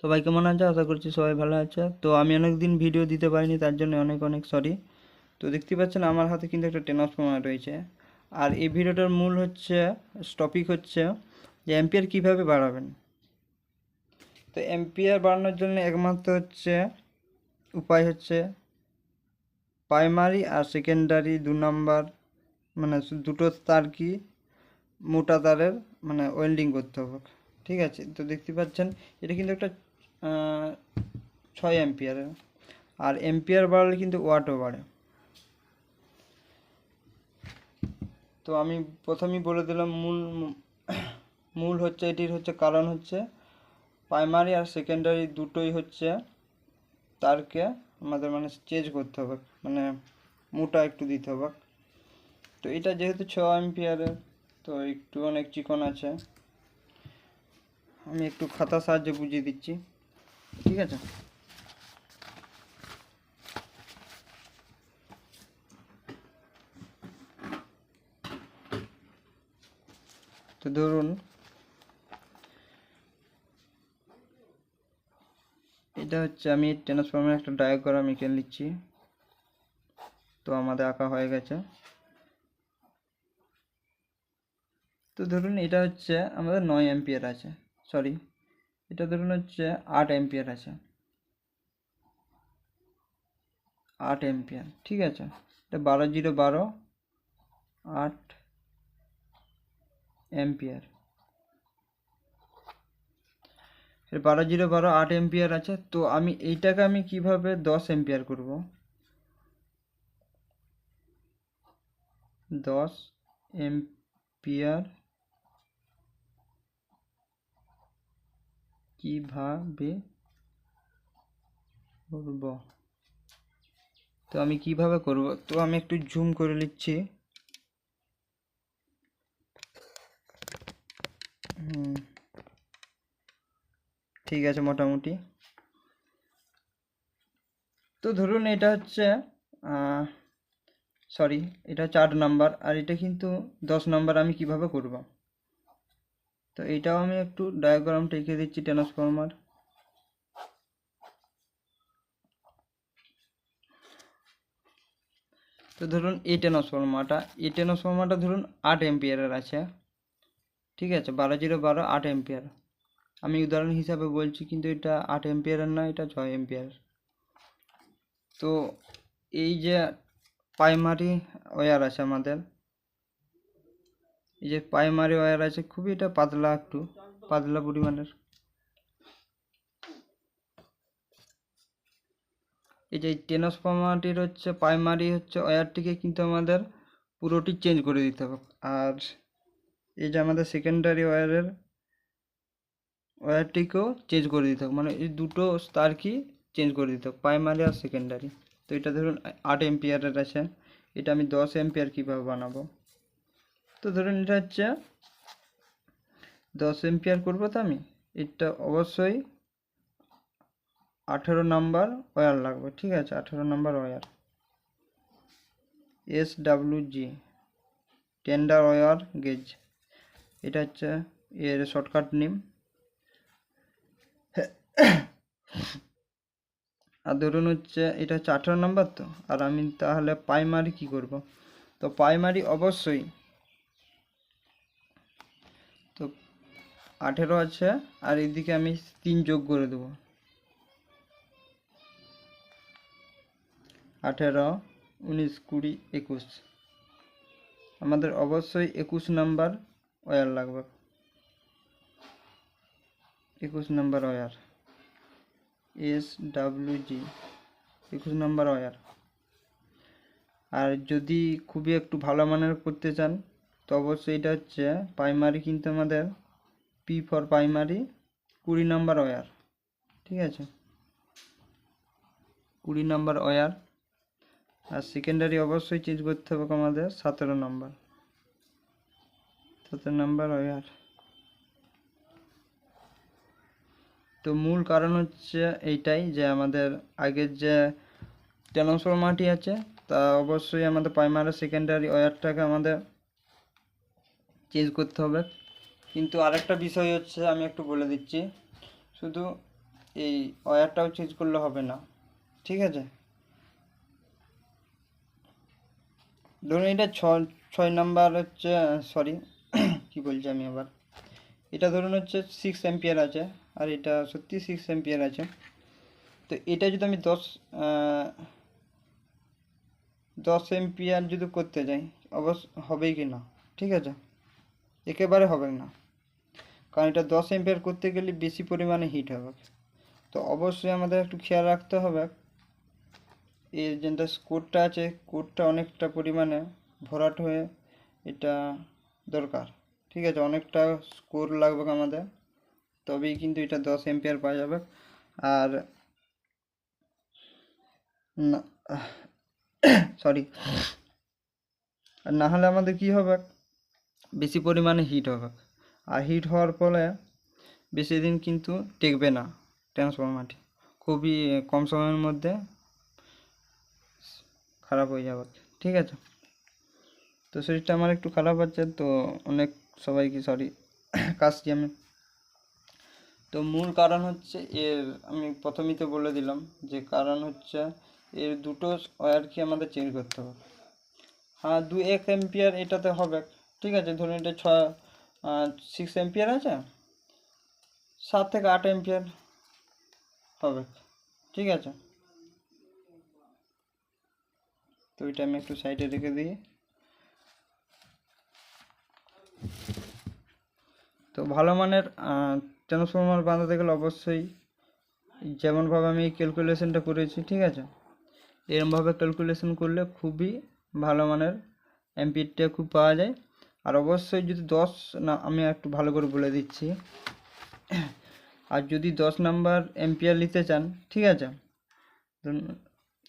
সবাই কেমন আছে? আশা করছি সবাই ভালো আছে। তো আমি অনেক দিন ভিডিও দিতে পারিনি, তার জন্য অনেক অনেক সরি তো দেখতে পাচ্ছেন আমার হাতে কিন্তু একটা ট্রান্সফর্মার রয়েছে। আর এই ভিডিওটার মূল হচ্ছে টপিক হচ্ছে যে অ্যাম্পিয়ার কীভাবে বাড়াবেন? তো অ্যাম্পিয়ার বাড়ানোর জন্য একমাত্র হচ্ছে, উপায় হচ্ছে প্রাইমারি আর সেকেন্ডারি দু নাম্বার মানে দুটো তার কি মোটা তারের মানে ওয়েল্ডিং করতে হবে। ঠিক আছে? তো দেখতে পাচ্ছেন, এটা কিন্তু একটা ছয় অ্যাম্পিয়ারের আর এম্পিয়ার বাড়লে কিন্তু ওয়াটও বাড়ে। তো আমি প্রথমেই বলে দিলাম মূল মূল হচ্ছে, এটির হচ্ছে কারণ হচ্ছে প্রাইমারি আর সেকেন্ডারি দুটোই হচ্ছে তারকে আমাদের মানে চেঞ্জ করতে হবে মানে মোটা একটু দিতে হবে। তো এটা যেহেতু ছ অ্যাম্পিয়ারের তো একটু অনেক চিকন আছে। আমি একটু খাতা সাহায্যে বুঝিয়ে দিচ্ছি। ঠিক আছে। তো ধরুন, এটা হচ্ছে আমি ট্রান্সফর্মের একটা ডায়াগ্রাম এঁকে নিচ্ছি। তো আমাদের আঁকা হয়ে গেছে। তো ধরুন, এটা হচ্ছে আমাদের নয় অ্যাম্পিয়ার আছে সরি এটা ধরুন হচ্ছে আট অ্যাম্পিয়ার আছে। আট অ্যাম্পিয়ার, ঠিক আছে? এটা বারো জিরো বারো আট অ্যাম্পিয়ার। বারো জিরো বারো আট এম্পিয়ার আছে, তো আমি এইটাকে আমি কীভাবে দশ এম্পিয়ার করব? দশ এম্পিয়ার কীভাবে করব? তো আমি কীভাবে করব? তো আমি একটু জুম করে নিচ্ছি। ঠিক আছে মোটামুটি। তো ধরুন এটা হচ্ছে সরি এটা আট নাম্বার আর এটা কিন্তু দশ নাম্বার আমি কীভাবে করব? তো এইটাও আমি একটু ডায়াগ্রামটা এঁকে দিচ্ছি ট্রান্সফর্মার তো ধরুন এই ট্রান্সফর্মারটা এই ট্রান্সফর্মারটা ধরুন আট এম্পিয়ারের আছে। ঠিক আছে, বারো জিরো বারো, আট এম্পিয়ার আমি উদাহরণ হিসাবে বলছি কিন্তু এটা আট এম্পিয়ারের না, এটা ছয় এম্পিয়ার তো এই যে প্রাইমারি ওয়্যার আছে আমাদের এই যে প্রাইমারি ওয়্যার আছে, খুবই এটা পাতলা একটু, পাতলা পরিমাণের। এই যে ট্রান্সফর্মারটির হচ্ছে প্রাইমারি হচ্ছে ওয়্যারটিকে কিন্তু আমাদের পুরোটি চেঞ্জ করে দিতে হবে। আর এই যে আমাদের সেকেন্ডারি ওয়্যারের ওয়্যারটিকেও চেঞ্জ করে দিতে হবে। মানে এই দুটো তার কি চেঞ্জ করে দিতে হবে প্রাইমারি আর সেকেন্ডারি তো এটা ধরুন আট এম্পিয়ারের আছে। এটা আমি দশ এম্পিয়ার কীভাবে বানাবো? তো ধরুন এটা হচ্ছে দশ এম্পিয়ার করব তো আমি, এটা অবশ্যই আঠেরো নাম্বার ওয়্যার লাগবে, ঠিক আছে, আঠেরো number wire S W G standard wire gauge এটা হচ্ছে এর শর্টকাট নেম আর ধরুন হচ্ছে, এটা হচ্ছে আঠেরো নাম্বার তো, আর আমি তাহলে প্রাইমারি কি করব? তো প্রাইমারি অবশ্যই তো আঠেরো আছে, আর এদিকে আমি তিন যোগ করে দেবো। আঠেরো, উনিশ, কুড়ি, একুশ। আমাদের অবশ্যই একুশ নাম্বার ওয়্যার লাগবে। একুশ number wire. S W G একুশ নাম্বার ওয়্যার আর যদি খুবই একটু ভালো মানের করতে চান, তো অবশ্যই এটা হচ্ছে প্রাইমারি কিন্তু আমাদের পি ফর প্রাইমারি কুড়ি নাম্বার ওয়্যার ঠিক আছে? কুড়ি নাম্বার ওয়্যার আর সেকেন্ডারি অবশ্যই চেঞ্জ করতে হবে আমাদের সতেরো নাম্বার সতেরো নাম্বার ওয়্যার তো মূল কারণ হচ্ছে এইটাই যে আমাদের আগের যে ট্রান্সফরমারটি আছে, তা অবশ্যই আমাদের প্রাইমারি সেকেন্ডারি ওয়্যারটাকে আমাদের চেঞ্জ করতে হবে। কিন্তু আরেকটা বিষয় হচ্ছে, আমি একটু বলে দিচ্ছি। শুধু এই ওয়্যারটাও চেঞ্জ করলে হবে না, ঠিক আছে? ধরুন এটা ছয় নাম্বার হচ্ছে সরি কি বলছি আমি আবার? এটা ধরুন হচ্ছে সিক্স অ্যাম্পিয়ার আছে, আর এটা সত্যি সিক্স অ্যাম্পিয়ার আছে। তো এটা যদি আমি দশ দশ এম্পিয়ার যদি করতে যাই, অবশ্য হবেই কি না, ঠিক আছে? একেবারে হবে না। কারণ এটা দশ এম্পিয়ার করতে গেলে বেশি পরিমাণে হিট হবে। তো অবশ্যই আমাদের একটু খেয়াল রাখতে হবে। এর যেটা কোডটা আছে কোডটা অনেকটা পরিমাণে ভরাট হয়ে এটা দরকার। ঠিক আছে, অনেকটা স্কোর লাগবে আমাদের। তবেই কিন্তু এটা দশ এম্পিয়ার পাওয়া যাবে। আর না সরি আর না হলে আমাদের কি হবে? বেশি পরিমাণে হিট হবে। আর হিট হওয়ার ফলে বেশি দিন কিন্তু টেকবে না ট্রান্সফরমারটি খুবই কম সময়ের মধ্যে খারাপ হয়ে যাবে। ঠিক আছে? তো শরীরটা আমার একটু খারাপ আছে তো অনেক সবাইকে সরি কাশছি আমি। তো মূল কারণ হচ্ছে এর, আমি প্রথমেই তো বলে দিলাম যে কারণ হচ্ছে এর দুটো ওয়্যারকে আমাদের চেঞ্জ করতে হবে। হ্যাঁ দু এক এম্পিয়ার এটাতে হবে। ঠিক আছে, ধরুন এটা ছ সিক্স এম্পিয়ার আছে, সাত থেকে আট এম্পিয়ার হবে, ঠিক আছে। তো এটা আমি একটু সাইডে রেখে দিই। তো ভালো মানের ট্রান্সফরমার বাঁধাতে গেলে অবশ্যই যেমনভাবে আমি ক্যালকুলেশনটা করেছি, ঠিক আছে? এরমভাবে ক্যালকুলেশন করলে খুবই ভালো মানের এমপিটা খুব পাওয়া যায়। আর অবশ্যই যদি দশ না, আমি একটু ভালো করে বলে দিচ্ছি। আর যদি দশ নাম্বার এম্পিয়ার নিতে চান, ঠিক আছে? ধরুন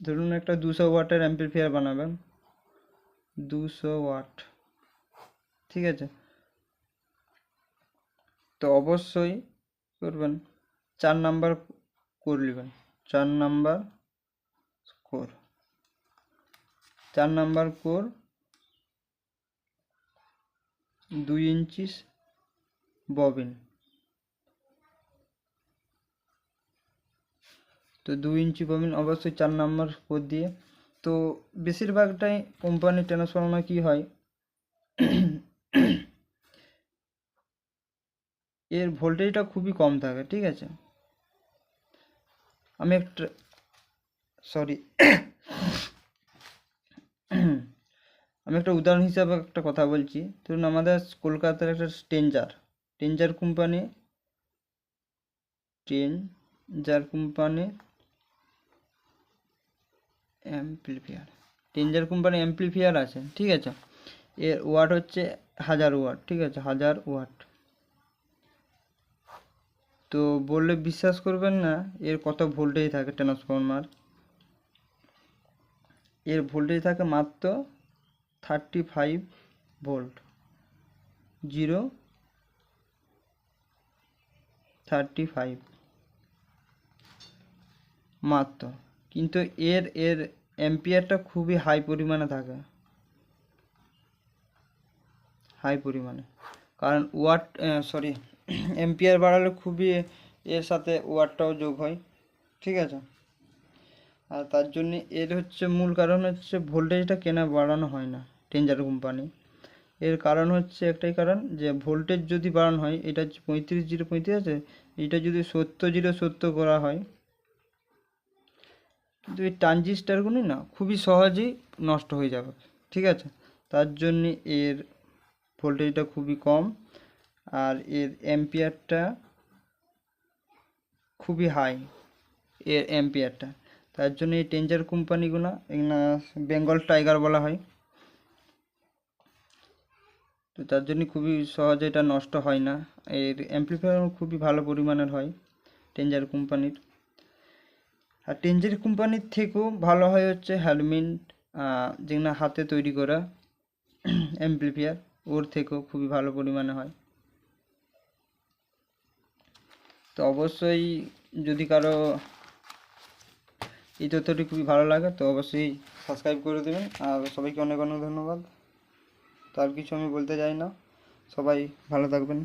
ধরুন একটা দুশো ওয়াটের অ্যাম্পিফায়ার বানাবেন। দুশো ওয়াট, ঠিক আছে? তো অবশ্যই করবেন। চার নাম্বার কোর নেবেন। চার নাম্বার কোর। চার নাম্বার কোর দুই ইঞ্চি ববিন। তো দুই ইঞ্চি ববিন, অবশ্যই চার নাম্বার কোর দিয়ে। তো বেশিরভাগটাই কোম্পানি ট্রান্সফর্মার কি হয়? এর ভোল্টেজটা খুবই কম থাকে, ঠিক আছে? আমি একটা সরি আমি একটা উদাহরণ হিসাবে একটা কথা বলছি। ধরুন আমাদের কলকাতার একটা টেনজার টেনজার কোম্পানি টেনজার কোম্পানি অ্যাম্পলিফায়ার টেনজার কোম্পানি অ্যাম্পলিফায়ার আছে, ঠিক আছে? এর ওয়াট হচ্ছে হাজার ওয়াট ঠিক আছে? হাজার ওয়াট তো বললে বিশ্বাস করবেন না, এর কত ভোল্টেজ থাকে ট্রান্সফরমার এর ভোল্টেজ থাকে মাত্র thirty five volt zero thirty five মাত্র। কিন্তু এর এর অ্যাম্পিয়ারটা খুবই হাই পরিমাণে থাকে। হাই পরিমাণে। কারণ ওয়াট সরি এম্পিয়ার বাড়ালে খুবই এর সাথে ওয়াটটাও যোগ হয়। ঠিক আছে? আর তার জন্য এর হচ্ছে মূল কারণ হচ্ছে ভোল্টেজটা কেনা বাড়ানো হয় না টেঞ্জার কোম্পানি এর কারণ হচ্ছে একটাই কারণ যে ভোল্টেজ যদি বাড়ানো হয়, এটা হচ্ছে পঁয়ত্রিশ জিরো পঁয়ত্রিশ আছে, এটা যদি সত্তর জিরো সত্তর করা হয়, কিন্তু এই ট্রানজিস্টারগুলি না খুবই সহজেই নষ্ট হয়ে যাবে, ঠিক আছে? তার জন্য এর ভোল্টেজটা খুবই কম, আর এর অ্যাম্পিয়ারটা খুবই হাই এর অ্যাম্পিয়ারটা তার জন্য এই টেঞ্জার কোম্পানিগুলো এগুলো বেঙ্গল টাইগার বলা হয়। তো তার জন্য খুবই সহজে এটা নষ্ট হয় না। এর অ্যাম্পলিফায়ার খুবই ভালো পরিমাণের হয় টেঞ্জার কোম্পানির। আর টেঞ্জার কোম্পানির থেকেও ভালো হয় হচ্ছে হ্যালমিন যেগুলো হাতে তৈরি করা অ্যাম্পলিফায়ার ওর থেকেও খুবই ভালো পরিমাণে হয়। তো অবশ্যই যদি কারও এই তথ্যটি খুবই ভালো লাগে, তো অবশ্যই সাবস্ক্রাইব করে দেবেন। আর সবাইকে অনেক অনেক ধন্যবাদ। তো আর কিছু আমি বলতে চাই না। সবাই ভালো থাকবেন।